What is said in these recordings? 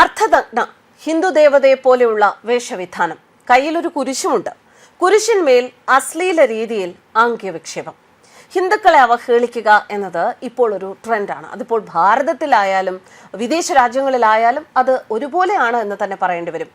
അർത്ഥനഗ്ന ഹിന്ദു ദേവതയെ പോലെയുള്ള വേഷവിധാനം. കയ്യിലൊരു കുരിശുമുണ്ട്. കുരിശിന്മേൽ അശ്ലീല രീതിയിൽ ആംഗ്യവിക്ഷേപം ഹിന്ദുക്കളെ അവഹേളിക്കുക എന്നത് ഇപ്പോൾ ഒരു ട്രെൻഡാണ്. അതിപ്പോൾ ഭാരതത്തിലായാലും വിദേശ രാജ്യങ്ങളിലായാലും അത് ഒരുപോലെയാണ് എന്ന് തന്നെ പറയേണ്ടി വരും.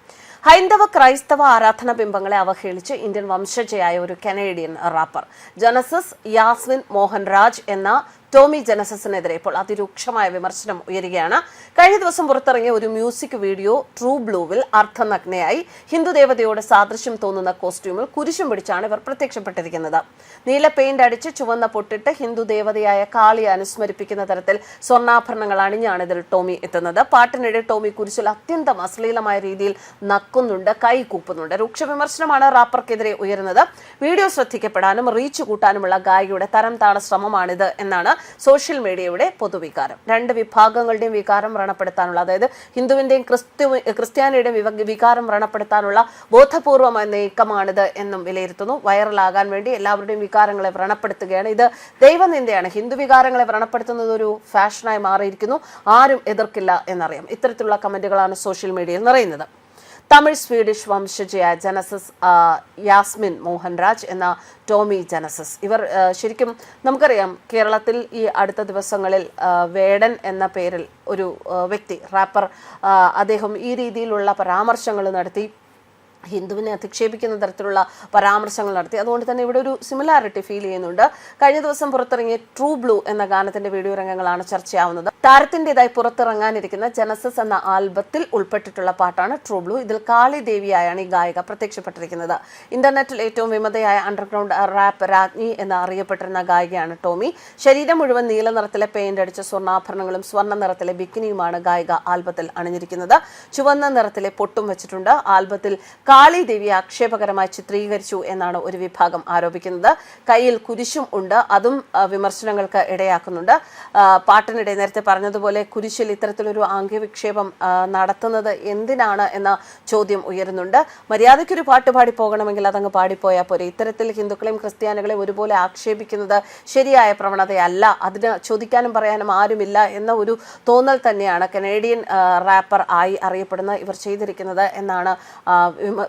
ഹൈന്ദവ ക്രൈസ്തവ ആരാധന ബിംബങ്ങളെ അവഹേളിച്ച് ഇന്ത്യൻ വംശജയായ ഒരു Canadian rapper Genesis Yasmine Mohanraj എന്ന ടോമി ജനസസിനെതിരെ ഇപ്പോൾ അതിരൂക്ഷമായ വിമർശനം ഉയരുകയാണ്. കഴിഞ്ഞ ദിവസം പുറത്തിറങ്ങിയ ഒരു മ്യൂസിക് വീഡിയോ ട്രൂ ബ്ലൂവിൽ അർദ്ധനഗ്നയായി ഹിന്ദു ദേവതയോട് സാദൃശ്യം തോന്നുന്ന കോസ്റ്റ്യൂമിൽ കുരിശും പിടിച്ചാണ് ഇവർ പ്രത്യക്ഷപ്പെട്ടിരിക്കുന്നത്. നീല പെയിന്റ് അടിച്ച് ചുവന്ന പൊട്ടിട്ട് ഹിന്ദു ദേവതയായ കാളിയെ അനുസ്മരിപ്പിക്കുന്ന തരത്തിൽ സ്വർണാഭരണങ്ങൾ അണിഞ്ഞാണ് ഇതിൽ ടോമി എത്തുന്നത്. പാട്ടിനിടെ ടോമി കുരിശിൽ അത്യന്തം അശ്ലീലമായ രീതിയിൽ നക്കുന്നുണ്ട് കൈ കൂപ്പുന്നുണ്ട്. രൂക്ഷ വിമർശനമാണ് റാപ്പർക്കെതിരെ ഉയരുന്നത്. വീഡിയോ ശ്രദ്ധിക്കപ്പെടാനും റീച്ച് കൂട്ടാനുമുള്ള ഗായികയുടെ തരം താണ ശ്രമമാണിത് എന്നാണ് സോഷ്യൽ മീഡിയയുടെ പൊതുവികാരം. രണ്ട് വിഭാഗങ്ങളുടെയും വികാരം വ്രണപ്പെടുത്താനുള്ള അതായത് ഹിന്ദുവിന്റെയും ക്രിസ്തു ക്രിസ്ത്യാനിയുടെയും വികാരം വ്രണപ്പെടുത്താനുള്ള ബോധപൂർവമായ നീക്കമാണിത് എന്നും വിലയിരുത്തുന്നു. വൈറലാകാൻ വേണ്ടി എല്ലാവരുടെയും വികാരങ്ങളെ വ്രണപ്പെടുത്തുകയാണ്. ഇത് ദൈവനിന്ദയാണ്. ഹിന്ദു വികാരങ്ങളെ വ്രണപ്പെടുത്തുന്നത് ഒരു ഫാഷനായി മാറിയിരിക്കുന്നു. ആരും എതിർക്കില്ല എന്നറിയാം. ഇത്തരത്തിലുള്ള കമന്റുകളാണ് സോഷ്യൽ മീഡിയയിൽ നിറയുന്നത്. തമിഴ് സ്വീഡിഷ് വംശജയായ ജനസസ് യാസ്മിൻ മോഹൻരാജ് എന്ന ടോമി ജനസസ്. ഇവർ ശരിക്കും നമുക്കറിയാം കേരളത്തിൽ ഈ അടുത്ത ദിവസങ്ങളിൽ വേടൻ എന്ന പേരിൽ ഒരു വ്യക്തി റാപ്പർ അദ്ദേഹം ഈ രീതിയിലുള്ള പരാമർശങ്ങൾ നടത്തി. ഹിന്ദുവിനെ അധിക്ഷേപിക്കുന്ന തരത്തിലുള്ള പരാമർശങ്ങൾ നടത്തി. അതുകൊണ്ട് തന്നെ ഇവിടെ ഒരു സിമിലാരിറ്റി ഫീൽ ചെയ്യുന്നുണ്ട്. കഴിഞ്ഞ ദിവസം പുറത്തിറങ്ങിയ ട്രൂ ബ്ലൂ എന്ന ഗാനത്തിന്റെ വീഡിയോ രംഗങ്ങളാണ് ചർച്ചയാവുന്നത്. താരത്തിന്റെതായി പുറത്തിറങ്ങാനിരിക്കുന്ന ജനസസ് എന്ന ആൽബത്തിൽ ഉൾപ്പെട്ടിട്ടുള്ള പാട്ടാണ് ട്രൂ ബ്ലൂ ഇതിൽ കാളി ദേവിയായാണ് ഈ ഗായിക പ്രത്യക്ഷപ്പെട്ടിരിക്കുന്നത്. ഇന്റർനെറ്റിൽ ഏറ്റവും വിമതയായ അണ്ടർഗ്രൗണ്ട് റാപ്പ് രാജ്ഞി എന്ന് അറിയപ്പെട്ടിരുന്ന ഗായികയാണ് ടോമി. ശരീരം മുഴുവൻ നീല നിറത്തിലെ പെയിന്റ് അടിച്ച സ്വർണാഭരണങ്ങളും സ്വർണ നിറത്തിലെ ബിക്കിനിയുമാണ് ഗായിക ആൽബത്തിൽ അണിഞ്ഞിരിക്കുന്നത്. ചുവന്ന നിറത്തിലെ പൊട്ടും വെച്ചിട്ടുണ്ട്. ആൽബത്തിൽ കാളി ദേവിയെ ആക്ഷേപകരമായി ചിത്രീകരിച്ചു എന്നാണ് ഒരു വിഭാഗം ആരോപിക്കുന്നത്. കയ്യിൽ കുരിശും ഉണ്ട്. അതും വിമർശനങ്ങൾക്ക് ഇടയാക്കുന്നുണ്ട്. പാട്ടിനിടെ നേരത്തെ പറഞ്ഞതുപോലെ കുരിശിൽ ഇത്തരത്തിലൊരു ആംഗ്യവിക്ഷേപം നടത്തുന്നത് എന്തിനാണ് എന്ന ചോദ്യം ഉയരുന്നുണ്ട്. മര്യാദയ്ക്കൊരു പാട്ട് പാടി പോകണമെങ്കിൽ അതങ്ങ് പാടിപ്പോയാൽ പോരെ. ഇത്തരത്തിൽ ഹിന്ദുക്കളെയും ക്രിസ്ത്യാനികളെയും ഒരുപോലെ ആക്ഷേപിക്കുന്നത് ശരിയായ പ്രവണതയല്ല. അതിന് ചോദിക്കാനും പറയാനും ആരുമില്ല എന്ന ഒരു തോന്നൽ തന്നെയാണ് കനേഡിയൻ റാപ്പർ ആയി അറിയപ്പെടുന്ന ഇവർ ചെയ്തിരിക്കുന്നത് എന്നാണ്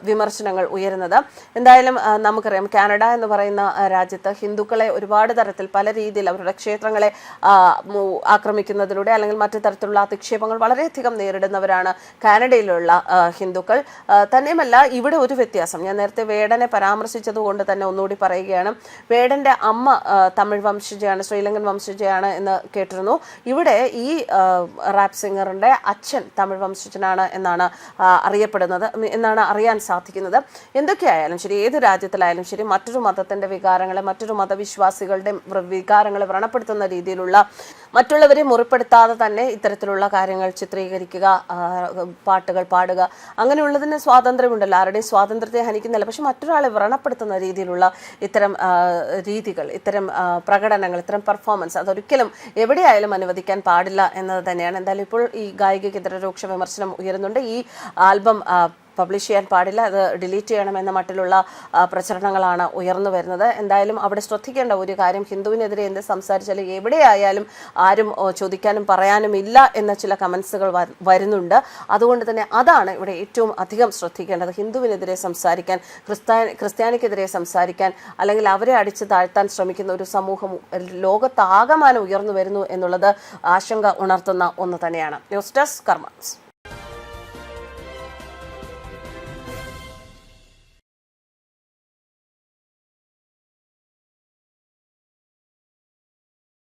വിമർശനങ്ങൾ ഉയരുന്നത്. എന്തായാലും നമുക്കറിയാം കാനഡ എന്ന് പറയുന്ന രാജ്യത്ത് ഹിന്ദുക്കളെ ഒരുപാട് തരത്തിൽ പല രീതിയിൽ അവരുടെ ക്ഷേത്രങ്ങളെ ആക്രമിക്കുന്നതിലൂടെ അല്ലെങ്കിൽ മറ്റു തരത്തിലുള്ള അധിക്ഷേപങ്ങൾ വളരെയധികം നേരിടുന്നവരാണ് കാനഡയിലുള്ള ഹിന്ദുക്കൾ. തന്നെയുമല്ല ഇവിടെ ഒരു വ്യത്യാസം. ഞാൻ നേരത്തെ വേടനെ പരാമർശിച്ചത് കൊണ്ട് തന്നെ ഒന്നുകൂടി പറയുകയാണ്. വേടന്റെ അമ്മ തമിഴ് വംശജയാണ് ശ്രീലങ്കൻ വംശജയാണ് എന്ന് കേട്ടിരുന്നു. ഇവിടെ ഈ റാപ് റാപ്പ് സിംഗറിന്റെ അച്ഛൻ തമിഴ് വംശജനാണ് എന്നാണ് അറിയപ്പെടുന്നത്. എന്നാണ് അറിയാൻ സാധിക്കുന്നത്. എന്തൊക്കെയായാലും ശരി ഏത് രാജ്യത്തിലായാലും ശരി മറ്റൊരു മതത്തിന്റെ വികാരങ്ങളെ മറ്റൊരു മതവിശ്വാസികളുടെ വികാരങ്ങളെ വ്രണപ്പെടുത്തുന്ന രീതിയിലുള്ള മറ്റുള്ളവരെ മുറിപ്പെടുത്താതെ തന്നെ ഇത്തരത്തിലുള്ള കാര്യങ്ങൾ ചിത്രീകരിക്കുക പാട്ടുകൾ പാടുക അങ്ങനെയുള്ളതിന് സ്വാതന്ത്ര്യമുണ്ടല്ലോ. ആരുടെയും സ്വാതന്ത്ര്യത്തെ ഹനിക്കുന്നില്ല. പക്ഷെ മറ്റൊരാളെ വ്രണപ്പെടുത്തുന്ന രീതിയിലുള്ള ഇത്തരം രീതികൾ ഇത്തരം പ്രകടനങ്ങൾ ഇത്തരം പെർഫോമൻസ് അതൊരിക്കലും എവിടെയായാലും അനുവദിക്കാൻ പാടില്ല എന്നത് തന്നെയാണ്. എന്തായാലും ഇപ്പോൾ ഈ ഗായികയ്ക്കെതിരെ രൂക്ഷ വിമർശനം ഉയരുന്നുണ്ട്. ഈ ആൽബം പബ്ലിഷ് ചെയ്യാൻ പാടില്ല. അത് ഡിലീറ്റ് ചെയ്യണമെന്ന മട്ടിലുള്ള പ്രചരണങ്ങളാണ് ഉയർന്നു വരുന്നത്. എന്തായാലും അവിടെ ശ്രദ്ധിക്കേണ്ട ഒരു കാര്യം ഹിന്ദുവിനെതിരെ എന്ത് സംസാരിച്ചാലും എവിടെയായാലും ആരും ചോദിക്കാനും പറയാനും ഇല്ല എന്ന ചില കമൻസുകൾ വരുന്നുണ്ട്. അതുകൊണ്ട് തന്നെ അതാണ് ഇവിടെ ഏറ്റവും അധികം ശ്രദ്ധിക്കേണ്ടത്. ഹിന്ദുവിനെതിരെ സംസാരിക്കാൻ ക്രിസ്ത്യാനി ക്രിസ്ത്യാനിക്കെതിരെ സംസാരിക്കാൻ അല്ലെങ്കിൽ അവരെ അടിച്ച് താഴ്ത്താൻ ശ്രമിക്കുന്ന ഒരു സമൂഹം ലോകത്താകമാനം ഉയർന്നു വരുന്നു എന്നുള്ളത് ആശങ്ക ഉണർത്തുന്ന ഒന്ന് തന്നെയാണ്. News desk കർമ്മസ്